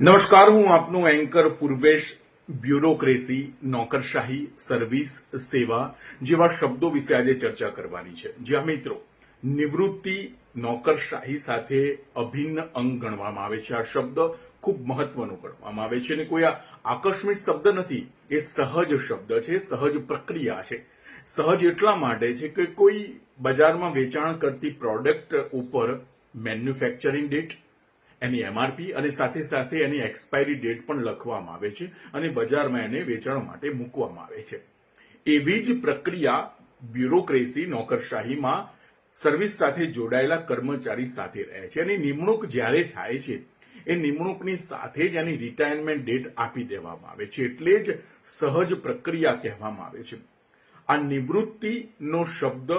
નમસ્કાર, હું આપનું એન્કર પૂર્વેશ, બ્યુરોક્રેસી, નોકરશાહી, સર્વિસ, સેવા જેવા શબ્દો વિશે આજે ચર્ચા કરવાની છે. જ્યાં મિત્રો, નિવૃત્તિ, નોકરશાહી સાથે અભિન્ન અંગ ગણવામાં આવે છે. આ શબ્દ ખૂબ મહત્વનો ગણવામાં આવે છે અને કોઈ આ આકસ્મિક શબ્દ નથી. એ સહજ શબ્દ છે, સહજ પ્રક્રિયા છે. સહજ એટલા માટે છે કે કોઈ બજારમાં વેચાણ કરતી પ્રોડક્ટ ઉપર મેન્યુફેક્ચરિંગ ડેટ એની એમઆરપી અને સાથે સાથે એની એક્સપાયરી ડેટ પણ લખવામાં આવે છે અને બજારમાં એને વેચાણ માટે મૂકવામાં આવે છે. એવી જ પ્રક્રિયા બ્યુરોક્રેસી, નોકરશાહીમાં સર્વિસ સાથે જોડાયેલા કર્મચારી સાથે રહે છે અને નિમણૂક જ્યારે થાય છે, એ નિમણૂકની સાથે જ એની રિટાયરમેન્ટ ડેટ આપી દેવામાં આવે છે. એટલે જ સહજ પ્રક્રિયા કહેવામાં આવે છે. આ નિવૃત્તિનો શબ્દ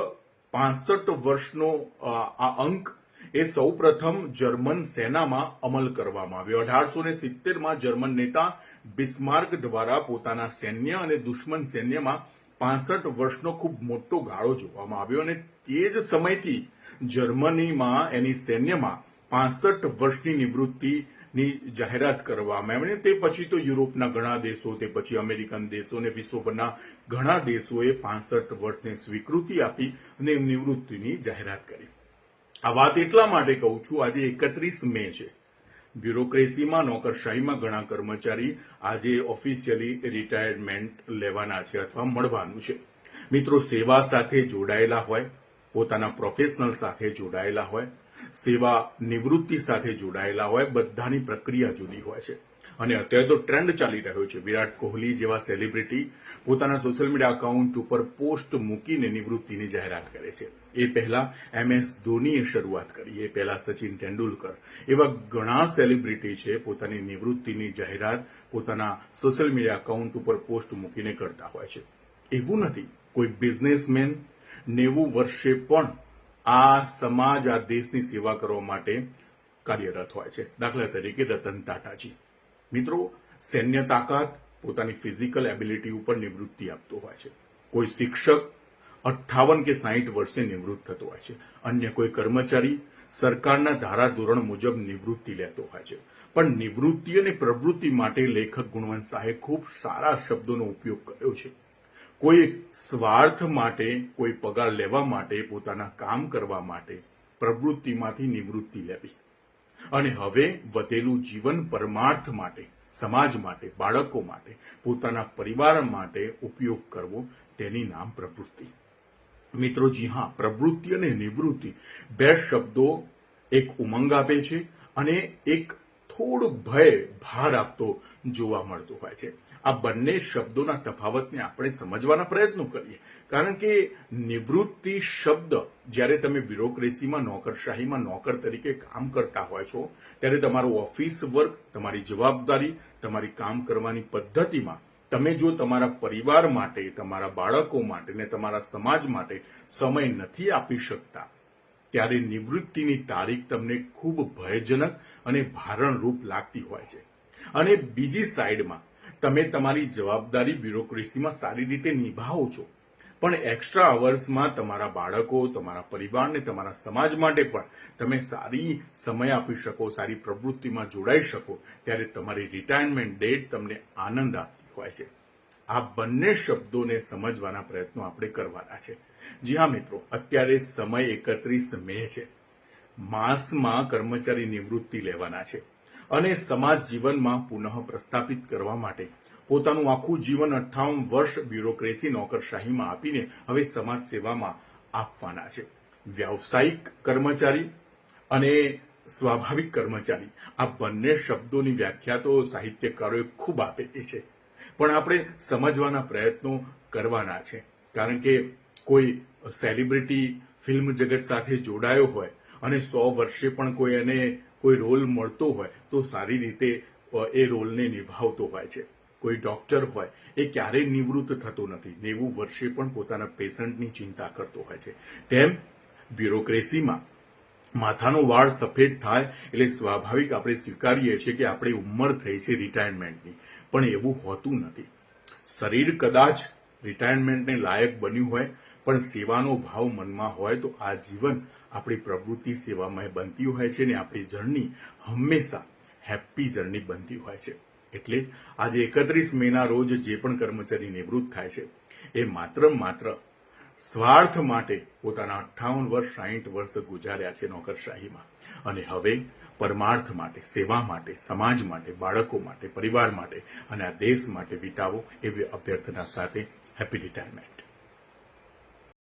પાસઠ વર્ષનો આ અંક એ સૌપ્રથમ જર્મન સેનામાં અમલ કરવામાં આવ્યો. અઢારસો ને સિત્તેરમાં જર્મન નેતા બિસ્માર્ક દ્વારા પોતાના સૈન્ય અને દુશ્મન સૈન્યમાં પાસઠ વર્ષનો ખૂબ મોટો ગાળો જોવામાં આવ્યો અને તે જ સમયથી જર્મનીમાં એની સૈન્યમાં પાસઠ વર્ષની નિવૃત્તિની જાહેરાત કરવામાં અને તે પછી તો યુરોપના ઘણા દેશો, તે પછી અમેરિકન દેશો અને વિશ્વભરના ઘણા દેશોએ પાસઠ વર્ષને સ્વીકૃતિ આપી અને નિવૃત્તિની જાહેરાત કરી. આ વાત એટલા માટે કહું છું, આજે એકત્રીસ મે છે. બ્યુરોક્રેસીમાં, નોકરશાહીમાં ઘણા કર્મચારી આજે ઓફિશિયલી રિટાયરમેન્ટ લેવાના છે અથવા મળવાનું છે. મિત્રો, સેવા સાથે જોડાયેલા હોય, પોતાના પ્રોફેશનલ સાથે જોડાયેલા હોય, સેવા નિવૃત્તિ સાથે જોડાયેલા હોય, બધાની પ્રક્રિયા જુદી હોય છે. અને અત્યારે તો ટ્રેન્ડ ચાલી રહ્યો છે. વિરાટ કોહલી જેવા સેલિબ્રિટી પોતાના સોશિયલ મીડિયા એકાઉન્ટ ઉપર પોસ્ટ મૂકીને નિવૃત્તિની જાહેરાત કરે છે. એ પહેલા એમ એસ ધોનીએ શરૂઆત કરી. એ પહેલા સચિન તેંડુલકર. એવા ઘણા સેલિબ્રિટી છે પોતાની નિવૃત્તિની જાહેરાત પોતાના સોશિયલ મીડિયા એકાઉન્ટ ઉપર પોસ્ટ મૂકીને કરતા હોય છે. એવું નથી. કોઈ બિઝનેસમેન નેવું વર્ષે પણ આ સમાજ, આ દેશની સેવા કરવા માટે કાર્યરત હોય છે. દાખલા તરીકે રતન ટાટાજી. મિત્રો, સૈન્ય તાકાત પોતાની ફિઝિકલ એબિલિટી ઉપર નિવૃત્તિ આપતો હોય છે. કોઈ શિક્ષક અઠ્ઠાવન કે સાહીઠ વર્ષે નિવૃત્ત થતો હોય છે. અન્ય કોઈ કર્મચારી સરકારના ધારાધોરણ મુજબ નિવૃત્તિ લેતો હોય છે. પણ નિવૃત્તિ અને પ્રવૃત્તિ માટે લેખક ગુણવંત શાહે ખૂબ સારા શબ્દોનો ઉપયોગ કર્યો છે. કોઈ સ્વાર્થ માટે, કોઈ પગાર લેવા માટે, પોતાના કામ કરવા માટે પ્રવૃત્તિમાંથી નિવૃત્તિ લેવી. અને હવે વધેલું જીવન પરમાર્થ માટે, સમાજ માટે, બાળકો માટે, પોતાના પરિવાર માટે ઉપયોગ કરવો તેની નામ પ્રવૃત્તિ. મિત્રો, જી હા, પ્રવૃત્તિ અને નિવૃત્તિ બે શબ્દો એક ઉમંગ આપે છે અને એક થોડુંક ભય, ભાર આપતો જોવા મળતો હોય છે. આ બંને શબ્દોના તફાવતને આપણે સમજવાના પ્રયત્નો કરીએ. કારણ કે નિવૃત્તિ શબ્દ, જ્યારે તમે બ્યુરોક્રેસીમાં, નોકરશાહીમાં, નોકર તરીકે કામ કરતા હોય છો, ત્યારે તમારું ઓફિસ વર્ક, તમારી જવાબદારી, તમારી કામ કરવાની પદ્ધતિમાં તમે જો તમારા પરિવાર માટે, તમારા બાળકો માટે ને તમારા સમાજ માટે સમય નથી આપી શકતા ત્યારે નિવૃત્તિની તારીખ તમને ખૂબ ભયજનક અને ભારણરૂપ લાગતી હોય છે. અને બીજી સાઈડમાં, તમે તમારી જવાબદારી બ્યુરોક્રેસીમાં સારી રીતે નિભાવો છો. પણ એક્સ્ટ્રા અવર્સમાં તમારા બાળકો, તમારા પરિવારને, તમારા સમાજ માટે પણ તમે સારી સમય આપી શકો, સારી પ્રવૃત્તિમાં જોડાઈ શકો, ત્યારે તમારી રિટાયરમેન્ટ ડેટ તમને આનંદ આપતી હોય છે. આ બંને શબ્દોને સમજવાના પ્રયત્નો આપણે કરવાના છે. જી હા, મિત્રો, અત્યારે સમય એકત્રીસ મે છે. માસમાં કર્મચારી નિવૃત્તિ લેવાના છે અને સમાજ જીવનમાં પુનઃ પ્રસ્થાપિત કરવા માટે પોતાનું આખું જીવન અઠ્ઠાવન વર્ષ બ્યુરોક્રેસી નોકરશાહીમાં આપીને હવે સમાજ સેવામાં આપવાના છે. વ્યાવસાયિક કર્મચારી અને સ્વાભાવિક કર્મચારી આ બંને શબ્દોની વ્યાખ્યા તો સાહિત્યકારોએ ખૂબ આપેલી છે. પણ આપણે સમજવાના પ્રયત્નો કરવાના છે. કારણ કે કોઈ સેલિબ્રિટી ફિલ્મ જગત સાથે જોડાયો હોય અને સો વર્ષે પણ કોઈ એને કોઈ રોલ મળતો હોય, તો સારી રીતે એ રોલને નિભાવતો હોય છે. કોઈ ડોક્ટર હોય, એ ક્યારેય નિવૃત્ત થતો નથી. નેવું વર્ષે પણ પોતાના પેશન્ટની ચિંતા કરતો હોય છે. તેમ બ્યુરોક્રેસીમાં માથાનો વાળ સફેદ થાય એટલે સ્વાભાવિક આપણે સ્વીકારીએ છીએ કે આપણી ઉંમર થઈ છે રિટાયરમેન્ટની. પણ એવું હોતું નથી. શરીર કદાચ રિટાયરમેન્ટને લાયક બન્યું હોય, પણ સેવાનો ભાવ મનમાં હોય તો આ જીવન આપણી પ્રવૃત્તિ સેવામાં બનતી હોય છે ને આપણી જર્ની હંમેશા હેપી જર્ની બનતી હોય છે. એટલે જ આજે એકત્રીસ મેના રોજ જે પણ કર્મચારી નિવૃત્ત થાય છે, એ માત્ર માત્ર સ્વાર્થ માટે પોતાના અઠ્ઠાવન વર્ષ, સાહીઠ વર્ષ ગુજાર્યા છે નોકરશાહીમાં. અને હવે પરમાર્થ માટે, સેવા માટે, સમાજ માટે, બાળકો માટે, પરિવાર માટે અને આ દેશ માટે વિતાવો એવી અભ્યર્થના સાથે હેપી રિટાયરમેન્ટ.